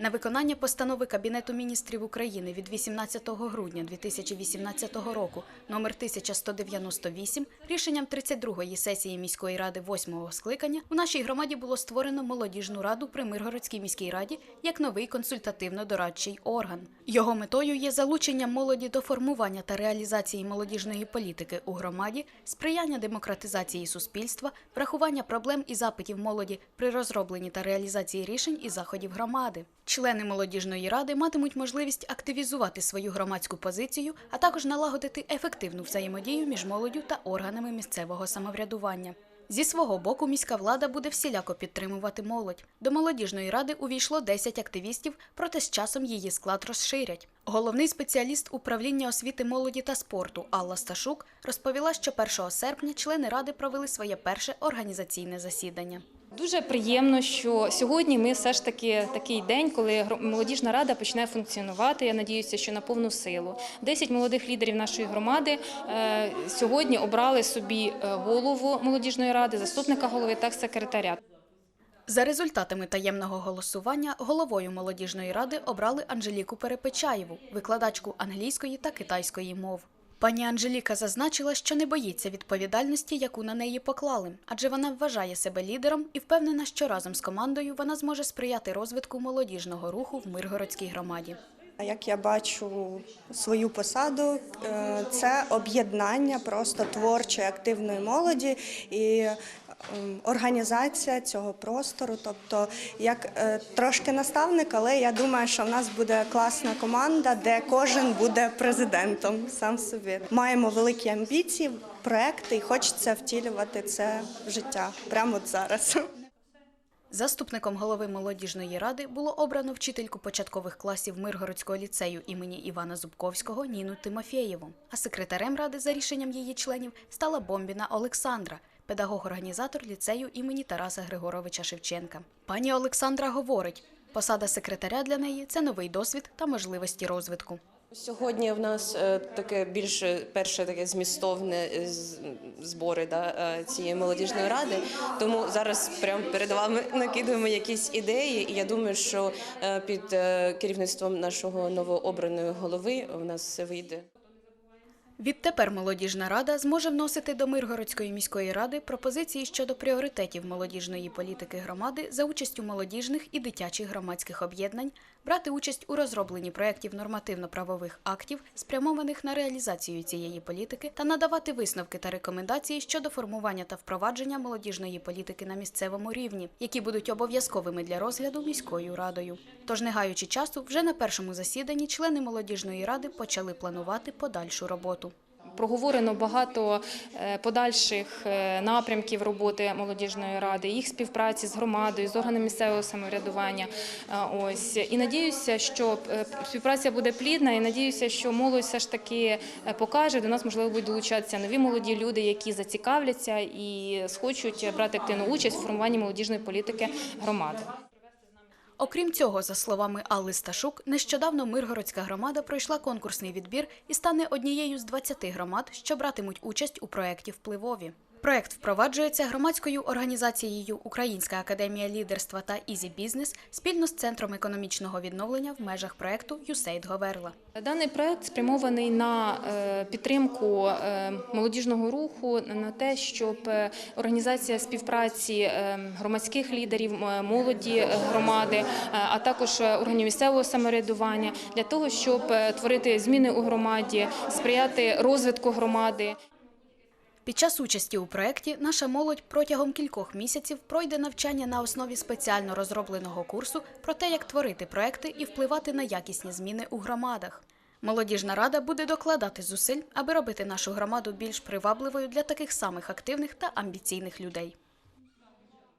На виконання постанови Кабінету міністрів України від 18 грудня 2018 року номер 1198 рішенням 32-ї сесії міської ради 8-го скликання у нашій громаді було створено молодіжну раду при Миргородській міській раді як новий консультативно-дорадчий орган. Його метою є залучення молоді до формування та реалізації молодіжної політики у громаді, сприяння демократизації суспільства, врахування проблем і запитів молоді при розробленні та реалізації рішень і заходів громади. Члени молодіжної ради матимуть можливість активізувати свою громадську позицію, а також налагодити ефективну взаємодію між молоддю та органами місцевого самоврядування. Зі свого боку, міська влада буде всіляко підтримувати молодь. До молодіжної ради увійшло 10 активістів, проте з часом її склад розширять. Головний спеціаліст управління освіти молоді та спорту Алла Сташук розповіла, що 1 серпня члени ради провели своє перше організаційне засідання. Дуже приємно, що сьогодні ми все ж таки такий день, коли молодіжна рада почне функціонувати. Я надіюся, що на повну силу. Десять молодих лідерів нашої громади е, сьогодні обрали собі е, голову молодіжної ради, заступника голови та секретаря. За результатами таємного голосування головою молодіжної ради обрали Анжеліку Перепечаєву, викладачку англійської та китайської мов. Пані Анжеліка зазначила, що не боїться відповідальності, яку на неї поклали, адже вона вважає себе лідером і впевнена, що разом з командою вона зможе сприяти розвитку молодіжного руху в Миргородській громаді. Як я бачу свою посаду, е, це об'єднання просто творчої активної молоді і ем, організація цього простору. Тобто, як е, трошки наставник, але я думаю, що в нас буде класна команда, де кожен буде президентом сам собі. Маємо великі амбіції, проекти, і хочеться втілювати це в життя прямо от зараз. Заступником голови молодіжної ради було обрано вчительку початкових класів Миргородського ліцею імені Івана Зубковського Ніну Тимофєєву. А секретарем ради за рішенням її членів стала Бомбіна Олександра, педагог-організатор ліцею імені Тараса Григоровича Шевченка. Пані Олександра говорить, посада секретаря для неї це новий досвід та можливості розвитку. Сьогодні в нас е, таке більше перше таке змістовне е, збори да, е, цієї молодіжної ради. Тому зараз прямо перед вами накидуємо якісь ідеї, і я думаю, що під керівництвом нашого новообраної голови в нас все вийде. Відтепер молодіжна рада зможе вносити до Миргородської міської ради пропозиції щодо пріоритетів молодіжної політики громади за участю молодіжних і дитячих громадських об'єднань, брати участь у розробленні проєктів нормативно-правових актів, спрямованих на реалізацію цієї політики, та надавати висновки та рекомендації щодо формування та впровадження молодіжної політики на місцевому рівні, які будуть обов'язковими для розгляду міською радою. Тож, не гаючи часу, вже на першому засіданні члени молодіжної ради почали планувати подальшу роботу. Проговорено багато е, подальших е, напрямків роботи молодіжної ради, їх співпраці з громадою, з органами місцевого самоврядування. Е, Ось і надіюся, що співпраця буде плідна, і надіюся, що молодь все ж таки покаже. До нас можливо будуть долучатися нові молоді люди, які зацікавляться і схочуть брати активну участь в формуванні молодіжної політики громади. Окрім цього, за словами Алли Сташук, нещодавно Миргородська громада пройшла конкурсний відбір і стане однією з 20 громад, що братимуть участь у проєкті «Впливові». Проєкт впроваджується громадською організацією Українська академія лідерства та «Ізі Бізнес» спільно з Центром економічного відновлення в межах проєкту «Юсейд Говерла». Даний проект спрямований на е, підтримку е, молодіжного руху, на те, щоб е, організація співпраці громадських лідерів, молоді громади, а також органів місцевого самоврядування для того, щоб творити зміни у громаді, сприяти розвитку громади. Під час участі у проєкті наша молодь протягом кількох місяців пройде навчання на основі спеціально розробленого курсу про те, як творити проекти і впливати на якісні зміни у громадах. Молодіжна рада буде докладати зусиль, аби робити нашу громаду більш привабливою для таких самих активних та амбіційних людей.